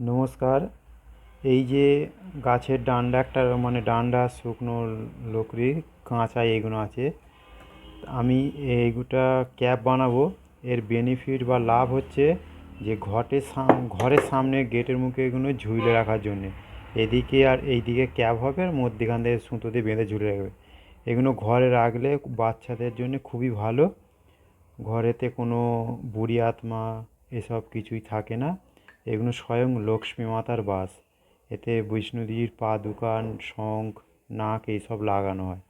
নমস্কার। এই যে গাছের ডান্ডা, একটা মানে ডান্ডা, শুকনো লকড়ি, কাঁচা এগুলো আছে, আমি এইগুটা ক্যাপ বানাবো। এর বেনিফিট বা লাভ হচ্ছে যে ঘটের সাম, ঘরের সামনে গেটের মুখে এগুলো ঝুলে রাখার জন্যে। এদিকে আর এইদিকে ক্যাপ হবে আর মধ্যিখান থেকে সুতো দিয়ে বেঁধে ঝুলে রাখবে। এগুলো ঘরে রাখলে বাচ্চাদের জন্য খুবই ভালো। ঘরেতে কোনো বুড়ি আত্মা এসব কিছুই থাকে না। এগুলো স্বয়ং লক্ষ্মী মাতার বাস। এতে বৈষ্ণবীর পা, দোকান, শঙ্খ, নাক এইসব লাগানো হয়।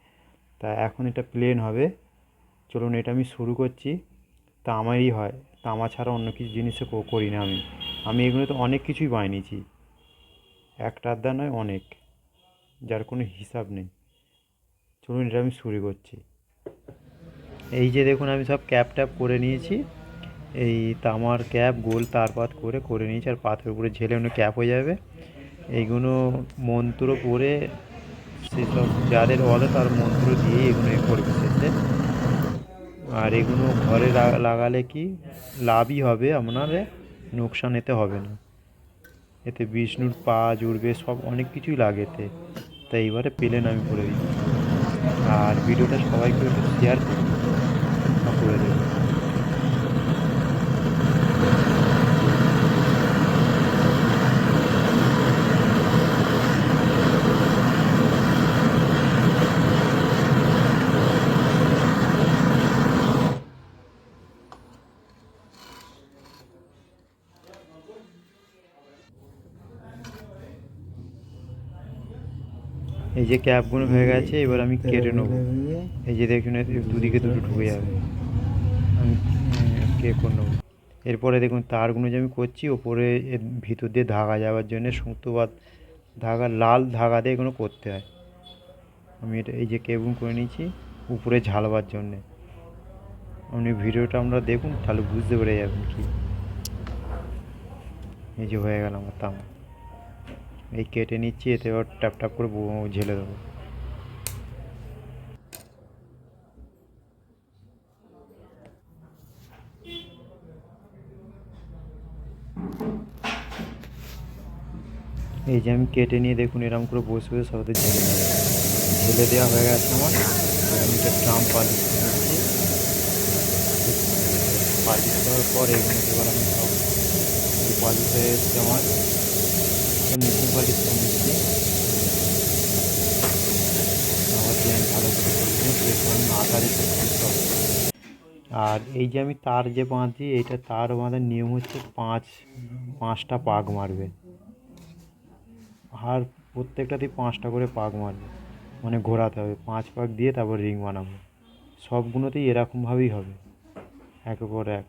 তা এখন এটা প্লেন হবে। চলুন এটা আমি শুরু করছি। তামারই হয়। তামা ছাড়া অন্য কিছু জিনিসে করি না আমি। আমি এগুলো তো অনেক কিছুই বানিয়েছি। একটা আধটা নয়, অনেক। যার কোনো হিসাব নেই। চলুন এটা আমি শুরু করছি। এই যে দেখুন, আমি সব ক্যাপ ট্যাপ করে নিয়েছি। এই তামার ক্যাপ, গোল তারপাত করে করে নিয়েছে আর পাথরের উপরে ঝেলে অন্য ক্যাপ হয়ে যাবে। এইগুলো মন্ত্র পড়ে সেসব যাদের বলে তার মন্ত্র দিয়ে এগুলো করবে শেষে আর এগুলো ঘরে লাগালে কি? লাভই হবে আপনার, নোকসান এতে হবে না। এতে বিষ্ণুর পা জুড়বে, সব অনেক কিছুই লাগে এতে। তাই এইবারে পেলেন আমি করে দিচ্ছি। আর ভিডিওটা সবাইকে একটু শেয়ার করুন করে দেবেন এই যে ক্যাপগুলো হয়ে গেছে, এবার আমি কেটে নেব। এই যে দেখুন দুদিকে দুটো ঢুকে যাবে। আমি কে করে নেব। এরপরে দেখুন, তারগুলো যে আমি করছি, ওপরে এর ভিতর দিয়ে ধাগা যাওয়ার জন্য সুতো বা ধাগা, লাল ধাগা দিয়ে এগুলো করতে হয়। আমি এটা, এই যে কেবুন করে নিয়েছি, উপরে ঝালবার জন্যে। আপনি ভিডিওটা আমরা দেখুন, তাহলে বুঝতে পেরে যাবেন কি। এই যে হয়ে গেল আমার তামা। এই কেটে নিচ্ছি, এতে এবার ট্যাপ ট্যাপ করে ঝেলে দেবো। এই যে আমি কেটে নিয়ে দেখুন এরকম করে বসে বসে সবাই ঝেলে ঝেলে দেওয়া হয়ে গেছে আমার। আমি এটা ট্রাম পালিশ নিচ্ছি। পালিশ করার পর এগুলোকে এবার আমি সব পালিশ হয়ে এসছে আমার। করে নিচ্ছি আবার আমি আর এই যে আমি তার যে বাঁধছি, এইটা তার বাঁধার নিয়ম হচ্ছে পাঁচ, পাঁচটা পাক মারবে। আর প্রত্যেকটাতেই পাঁচটা করে পাক মারবে। মানে ঘোরাতে হবে। পাঁচ পাক দিয়ে তারপর রিং বানাবো। সবগুলোতেই এরকমভাবেই হবে। একের পর এক।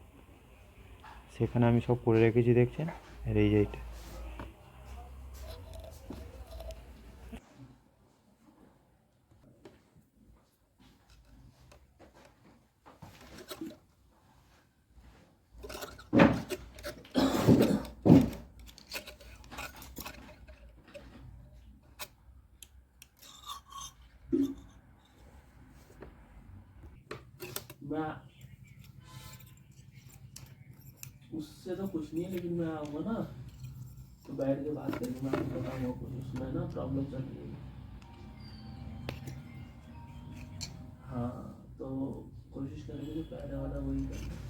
সেখানে আমি সব করে রেখেছি, দেখছেন? আর এই যে এইটা। मैं उससे तो कुछ नहीं है लेकिन मैं आऊँगा ना तो बैठ के बात करेंगे मैं आपको बताऊँगा कुछ उसमें ना प्रॉब्लम चल रही है हाँ तो कोशिश करेंगे कि पहले वाला वही करना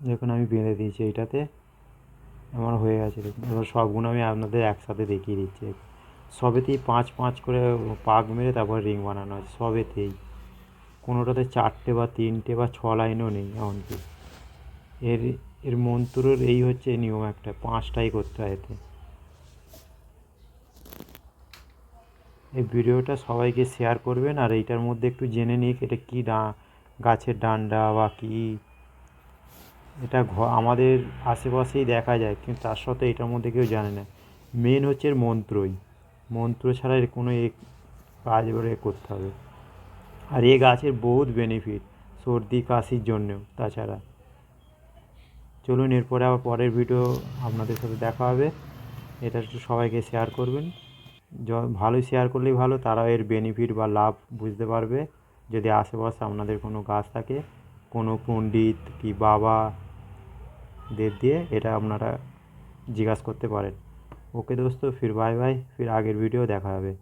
দেখুন আমি বেঁধে দিয়েছি এইটাতে আমার হয়ে গেছে দেখুন এবার সবগুলো আমি আপনাদের একসাথে দেখিয়ে দিচ্ছি সবেতেই পাঁচ পাঁচ করে পাক মেরে তারপর রিং বানানো আছে সবেতেই। কোনোটাতে চারটে বা তিনটে বা ছ লাইনও নেই এমনকি। এর এর মন্ত্রর এই হচ্ছে নিয়ম একটা, পাঁচটাই করতে হয় এতে। এই ভিডিওটা সবাইকে শেয়ার করবেন আর এইটার মধ্যে একটু জেনে নিক, এটা কী ডা, গাছের ডান্ডা বা কী? এটা ঘ, আমাদের আশেপাশেই দেখা যায়, কিন্তু তার সত্ত্বেও এটার মধ্যে কেউ জানে না। মেন হচ্ছে এর মন্ত্রই। মন্ত্র ছাড়া এর কোনো এ কাজ করে করতে হবে। আর এ গাছের বহুত বেনিফিট সর্দি, কাশির জন্যেও তাছাড়া। চলুন এরপরে আবার পরের ভিডিও আপনাদের সাথে দেখা হবে। এটা একটু সবাইকে শেয়ার করবেন। য- ভালোই শেয়ার করলেই ভালো তারা এর বেনিফিট বা লাভ বুঝতে পারবে। যদি আশেপাশে আপনাদের কোনো গাছ থাকে, কোনো পণ্ডিত কি বাবা দেড় দিয়ে এটা আপনারা জিজ্ঞাসা করতে পারেন। ওকে দোস্ত ফির বাই বাই ফির আগের ভিডিও দেখা হবে।